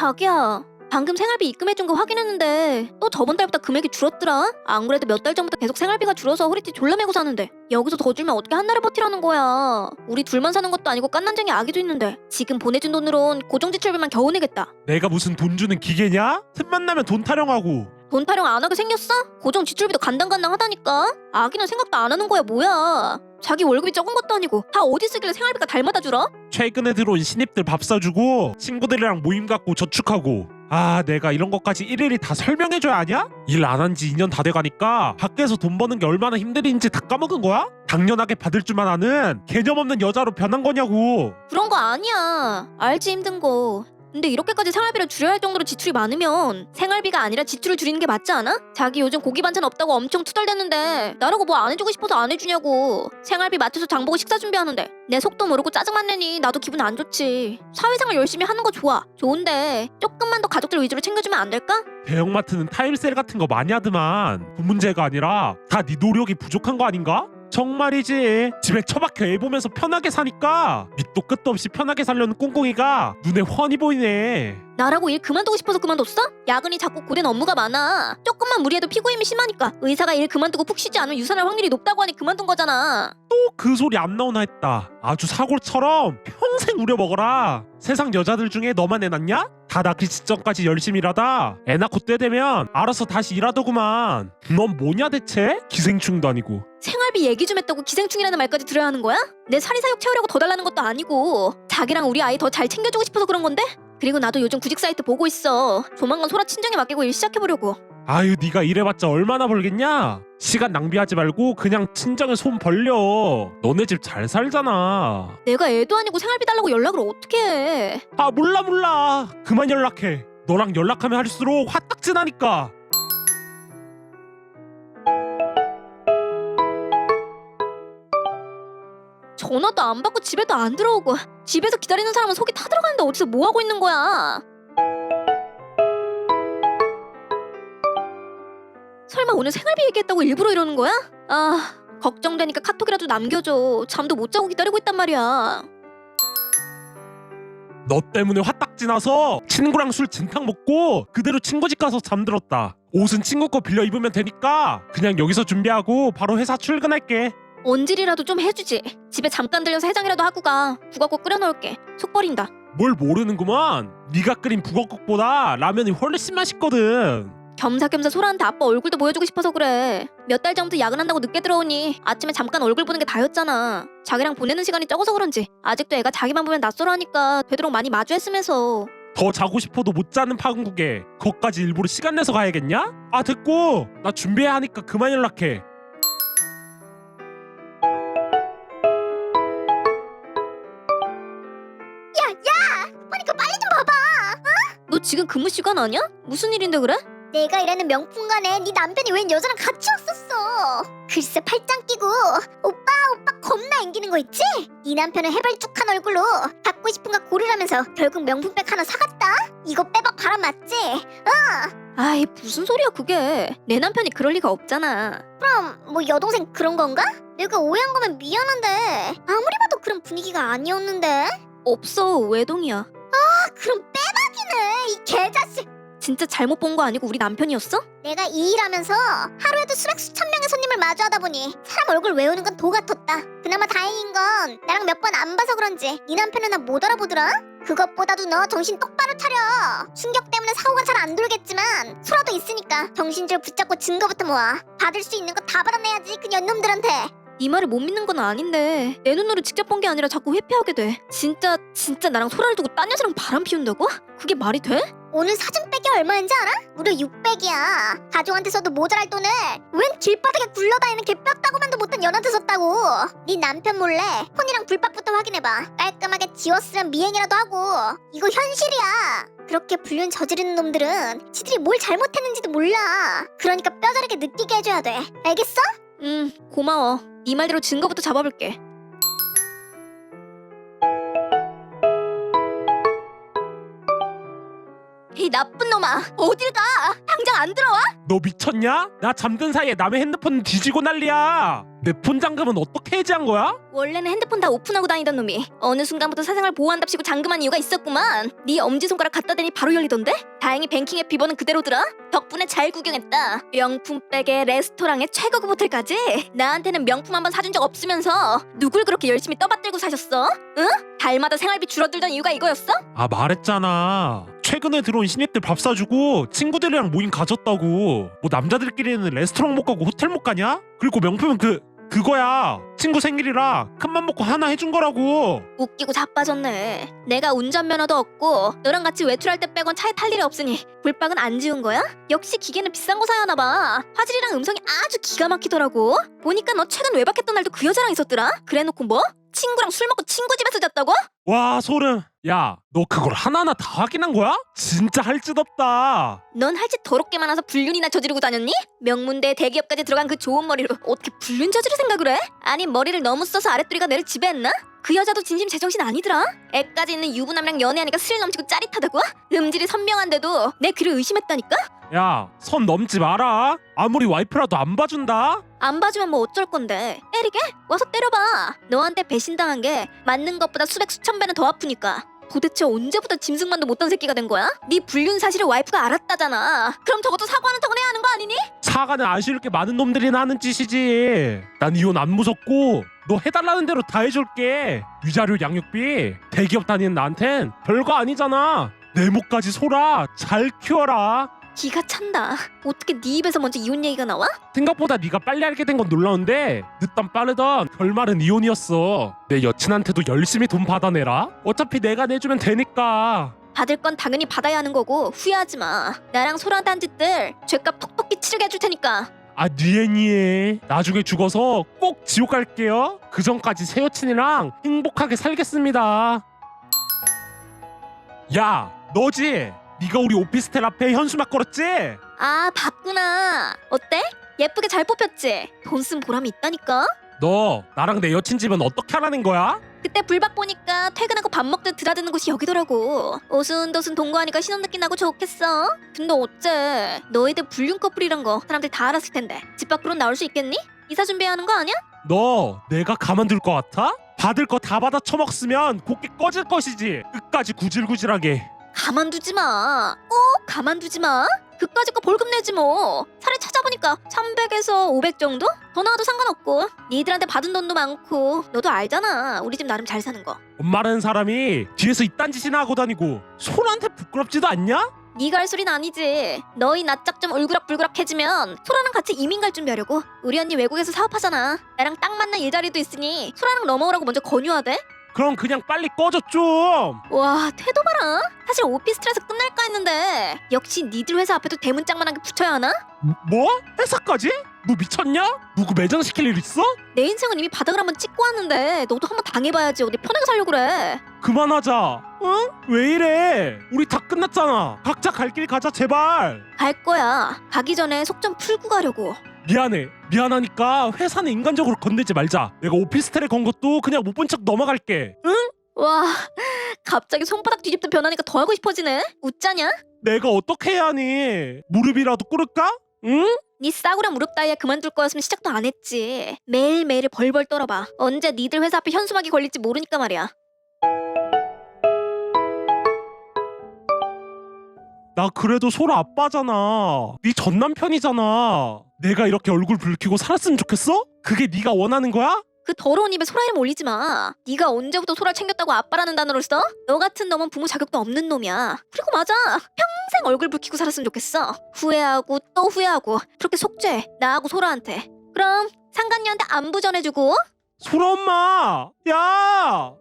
자기야, 방금 생활비 입금해준 거 확인했는데 또 저번 달보다 금액이 줄었더라? 안 그래도 몇 달 전부터 계속 생활비가 줄어서 허리띠 졸라 매고 사는데 여기서 더 줄면 어떻게 한 달을 버티라는 거야? 우리 둘만 사는 것도 아니고 깐난쟁이 아기도 있는데 지금 보내준 돈으론 고정지출비만 겨우 내겠다. 내가 무슨 돈 주는 기계냐? 틈만 나면 돈 타령하고 돈 타령 안 하게 생겼어? 고정 지출비도 간당간당하다니까? 아기는 생각도 안 하는 거야 뭐야? 자기 월급이 적은 것도 아니고 다 어디 쓰길래 생활비가 달마다 줄어? 최근에 들어온 신입들 밥 사주고 친구들이랑 모임 갖고 저축하고 아 내가 이런 것까지 일일이 다 설명해줘야 하냐? 일 안 한 지 2년 다 돼가니까 밖에서 돈 버는 게 얼마나 힘들인지 다 까먹은 거야? 당연하게 받을 줄만 아는 개념 없는 여자로 변한 거냐고 그런 거 아니야. 알지 힘든 거. 근데 이렇게까지 생활비를 줄여야 할 정도로 지출이 많으면 생활비가 아니라 지출을 줄이는 게 맞지 않아? 자기 요즘 고기 반찬 없다고 엄청 투덜댔는데 나라고 뭐 안 해주고 싶어서 안 해주냐고 생활비 맞춰서 장보고 식사 준비하는데 내 속도 모르고 짜증만 내니 나도 기분 안 좋지 사회생활 열심히 하는 거 좋아 좋은데 조금만 더 가족들 위주로 챙겨주면 안 될까? 대형마트는 타임세일 같은 거 많이 하더만 그 문제가 아니라 다 네 노력이 부족한 거 아닌가? 정말이지 집에 처박혀 애 보면서 편하게 사니까 밑도 끝도 없이 편하게 살려는 꿍꿍이가 눈에 훤히 보이네 나라고 일 그만두고 싶어서 그만뒀어? 야근이 자꾸 고된 업무가 많아. 조금만 무리해도 피고임이 심하니까 의사가 일 그만두고 푹 쉬지 않으면 유산할 확률이 높다고 하니 그만둔 거잖아. 또 그 소리 안 나오나 했다 아주 사골처럼 평생 우려먹어라 세상 여자들 중에 너만 애 낳냐? 다 낳기 직전까지 열심히 일하다 애 낳고 때 되면 알아서 다시 일하더구만 넌 뭐냐 대체? 기생충도 아니고 생활비 얘기 좀 했다고 기생충이라는 말까지 들어야 하는 거야? 내 사리사욕 채우려고 더 달라는 것도 아니고 자기랑 우리 아이 더 잘 챙겨주고 싶어서 그런 건데? 그리고 나도 요즘 구직 사이트 보고 있어. 조만간 소라 친정에 맡기고 일 시작해보려고. 아유 네가 일해봤자 얼마나 벌겠냐? 시간 낭비하지 말고 그냥 친정에 손 벌려 너네 집 잘 살잖아 내가 애도 아니고 생활비 달라고 연락을 어떻게 해? 아 몰라 몰라 그만 연락해 너랑 연락하면 할수록 화딱지 나니까 전화도 안 받고 집에도 안 들어오고 집에서 기다리는 사람은 속이 타들어가는데 어디서 뭐 하고 있는 거야? 오늘 생활비 얘기했다고 일부러 이러는 거야? 아 걱정되니까 카톡이라도 남겨줘. 잠도 못 자고 기다리고 있단 말이야. 너 때문에 화딱지 나서 친구랑 술 진탕 먹고 그대로 친구 집 가서 잠들었다. 옷은 친구 거 빌려 입으면 되니까 그냥 여기서 준비하고 바로 회사 출근할게. 언질이라도 좀 해주지. 집에 잠깐 들려서 해장이라도 하고 가. 국화국 끓여놓을게. 속 버린다. 뭘 모르는구만. 네가 끓인 북어국보다 라면이 훨씬 맛있거든 겸사겸사 소라한테 아빠 얼굴도 보여주고 싶어서 그래. 몇 달 전부터 야근한다고 늦게 들어오니 아침에 잠깐 얼굴 보는 게 다였잖아. 자기랑 보내는 시간이 적어서 그런지 아직도 애가 자기만 보면 낯설어 하니까 되도록 많이 마주했으면서 더 자고 싶어도 못 자는 파국에 거기까지 일부러 시간 내서 가야겠냐? 아 됐고 나 준비해야 하니까 그만 연락해 그러니까 빨리 좀 봐봐. 너 지금 근무 시간 아니야? 무슨 일인데 그래? 내가 일하는 명품관에 네 남편이 웬 여자랑 같이 왔었어. 글쎄 팔짱 끼고 오빠 오빠 겁나 앵기는 거 있지? 네 남편은 해발쭉한 얼굴로 갖고 싶은 거 고르라면서 결국 명품백 하나 사갔다. 이거 빼박 바람 맞지? 아이 무슨 소리야 그게. 내 남편이 그럴 리가 없잖아. 그럼 뭐 여동생 그런 건가? 내가 오해한 거면 미안한데 아무리 봐도 그런 분위기가 아니었는데. 없어 외동이야. 진짜 잘못 본 거 아니고 우리 남편이었어? 내가 이 일하면서 하루에도 수백 수천 명의 손님을 마주하다 보니 사람 얼굴 외우는 건 도 같았다. 그나마 다행인 건 나랑 몇 번 안 봐서 그런지 네 남편은 나 못 알아보더라. 그것보다도 너 정신 똑바로 차려. 충격 때문에 사고가 잘 안 돌겠지만 소라도 있으니까 정신줄 붙잡고 증거부터 모아. 받을 수 있는 거 다 받아내야지 그 년놈들한테. 네 말을 못 믿는 건 아닌데 내 눈으로 직접 본 게 아니라 자꾸 회피하게 돼. 진짜 진짜 나랑 소라를 두고 딴 여자랑 바람 피운다고? 그게 말이 돼? 오늘 사준 백이 얼마인지 알아? 무려 600이야. 가족한테 써도 모자랄 돈을 웬 길바닥에 굴러다니는 개뼈다고만도 못한 연한테 썼다고. 네 남편 몰래 폰이랑 불박부터 확인해봐. 깔끔하게 지웠으면 미행이라도 하고. 이거 현실이야. 그렇게 불륜 저지르는 놈들은 지들이 뭘 잘못했는지도 몰라. 그러니까 뼈저리게 느끼게 해줘야 돼. 알겠어? 응 고마워. 네 말대로 증거부터 잡아볼게. 이 나쁜 놈아 어딜 가? 당장 안 들어와? 너 미쳤냐? 나 잠든 사이에 남의 핸드폰 뒤지고 난리야 내 폰 잠금은 어떻게 해지한 거야? 원래는 핸드폰 다 오픈하고 다니던 놈이 어느 순간부터 사생활 보호한답시고 잠금한 이유가 있었구만 네 엄지손가락 갖다 대니 바로 열리던데? 다행히 뱅킹 앱 비번은 그대로더라 덕분에 잘 구경했다 명품 백에 레스토랑에 최고급 호텔까지 나한테는 명품 한 번 사준 적 없으면서 누굴 그렇게 열심히 떠받들고 사셨어? 응? 달마다 생활비 줄어들던 이유가 이거였어? 아 말했잖아 최근에 들어온 신입들 밥 사주고 친구들이랑 모임 가졌다고 뭐 남자들끼리는 레스토랑 못 가고 호텔 못 가냐? 그리고 명품은 그 그거야 친구 생일이라 큰맘 먹고 하나 해준 거라고 웃기고 자빠졌네. 내가 운전면허도 없고 너랑 같이 외출할 때 빼곤 차에 탈 일이 없으니 불박은 안 지운 거야? 역시 기계는 비싼 거 사야 하나 봐. 화질이랑 음성이 아주 기가 막히더라고. 보니까 너 최근 외박했던 날도 그 여자랑 있었더라. 그래놓고 뭐? 친구랑 술 먹고 친구 집에서 잤다고? 와 소름 야 너 그걸 하나하나 다 확인한 거야? 진짜 할 짓 없다 넌 할 짓 더럽게 많아서 불륜이나 저지르고 다녔니? 명문대 대기업까지 들어간 그 좋은 머리로 어떻게 불륜 저지를 생각을 해? 아니 머리를 너무 써서 아랫도리가 내를 지배했나? 그 여자도 진심 제정신 아니더라. 애까지 있는 유부남이랑 연애하니까 스릴 넘치고 짜릿하다고? 음질이 선명한데도 내 귀를 의심했다니까? 야 선 넘지 마라 아무리 와이프라도 안 봐준다 안 봐주면 뭐 어쩔 건데 때리게? 와서 때려봐. 너한테 배신당한 게 맞는 것보다 수백 수천 배는 더 아프니까. 도대체 언제부터 짐승만도 못한 새끼가 된 거야? 네 불륜 사실을 와이프가 알았다잖아. 그럼 적어도 사과는 턱은 해야 하는 거 아니니? 사과는 아쉬울 게 많은 놈들이나 하는 짓이지 난 이혼 안 무섭고 너 해달라는 대로 다 해줄게 위자료 양육비 대기업 다니는 나한텐 별거 아니잖아 내 목까지 소라 잘 키워라 기가 찬다. 어떻게 네 입에서 먼저 이혼 얘기가 나와? 생각보다 네가 빨리 알게 된 건 놀라운데 늦던 빠르던 결말은 이혼이었어 내 여친한테도 열심히 돈 받아내라 어차피 내가 내주면 되니까 받을 건 당연히 받아야 하는 거고 후회하지 마. 나랑 소라한테 한 짓들 죄값 톡톡히 치르게 해줄 테니까. 아 니에니에 나중에 죽어서 꼭 지옥 갈게요 그 전까지 새 여친이랑 행복하게 살겠습니다 야 너지 네가 우리 오피스텔 앞에 현수막 걸었지 아 봤구나. 어때? 예쁘게 잘 뽑혔지? 돈 쓴 보람이 있다니까? 너 나랑 내 여친 집은 어떻게 하라는 거야 그때 불박 보니까 퇴근하고 밥 먹듯 드나드는 곳이 여기더라고. 오순도순 동거하니까 신혼 느낌 나고 좋겠어. 근데 어째 너희들 불륜 커플이란 거 사람들 다 알았을 텐데 집 밖으로 나올 수 있겠니? 이사 준비해야 하는 거 아니야? 너 내가 가만둘 것 같아 받을 거 다 받아 처먹으면 곱게 꺼질 것이지 끝까지 구질구질하게 가만두지 마. 꼭 가만두지 마. 그까짓 거 벌금 내지 뭐. 사례 찾아보니까 300에서 500 정도? 더 나와도 상관없고. 니들한테 받은 돈도 많고. 너도 알잖아. 우리 집 나름 잘 사는 거. 엄마라는 사람이 뒤에서 이딴 짓이나 하고 다니고 소라한테 부끄럽지도 않냐? 네가 할 소린 아니지. 너희 낯짝 좀 울그락불그락해지면 소라랑 같이 이민 갈 준비하려고. 우리 언니 외국에서 사업하잖아. 나랑 딱 맞는 일자리도 있으니 소라랑 넘어오라고 먼저 권유하대. 그럼 그냥 빨리 꺼져 좀 와 태도 봐라. 사실 오피스텔에서 끝날까 했는데 역시 니들 회사 앞에도 대문짝만한 게 붙여야 하나? 뭐? 회사까지? 너 미쳤냐? 누구 매장시킬 일 있어? 내 인생은 이미 바닥을 한번 찍고 왔는데 너도 한번 당해봐야지 어디 편하게 살려고 그래. 그만하자 응? 왜 이래 우리 다 끝났잖아 각자 갈 길 가자 제발 갈 거야. 가기 전에 속 좀 풀고 가려고. 미안해 미안하니까 회사는 인간적으로 건들지 말자 내가 오피스텔에 건 것도 그냥 못 본 척 넘어갈게 응? 와 갑자기 손바닥 뒤집듯 변하니까 더 하고 싶어지네. 웃자냐? 내가 어떻게 해야 하니 무릎이라도 꿇을까? 응? 네 싸구려 무릎 따위에 그만둘 거였으면 시작도 안 했지. 매일매일 벌벌 떨어봐. 언제 니들 회사 앞에 현수막이 걸릴지 모르니까 말이야. 나 그래도 소라 아빠잖아 네 전남편이잖아 내가 이렇게 얼굴 붉히고 살았으면 좋겠어? 그게 네가 원하는 거야? 그 더러운 입에 소라 이름 올리지 마. 네가 언제부터 소라 챙겼다고 아빠라는 단어를 써? 너 같은 놈은 부모 자격도 없는 놈이야. 그리고 맞아. 평생 얼굴 붉히고 살았으면 좋겠어. 후회하고 또 후회하고 그렇게 속죄. 나하고 소라한테. 그럼 상간녀한테 안부 전해주고 소라 엄마 야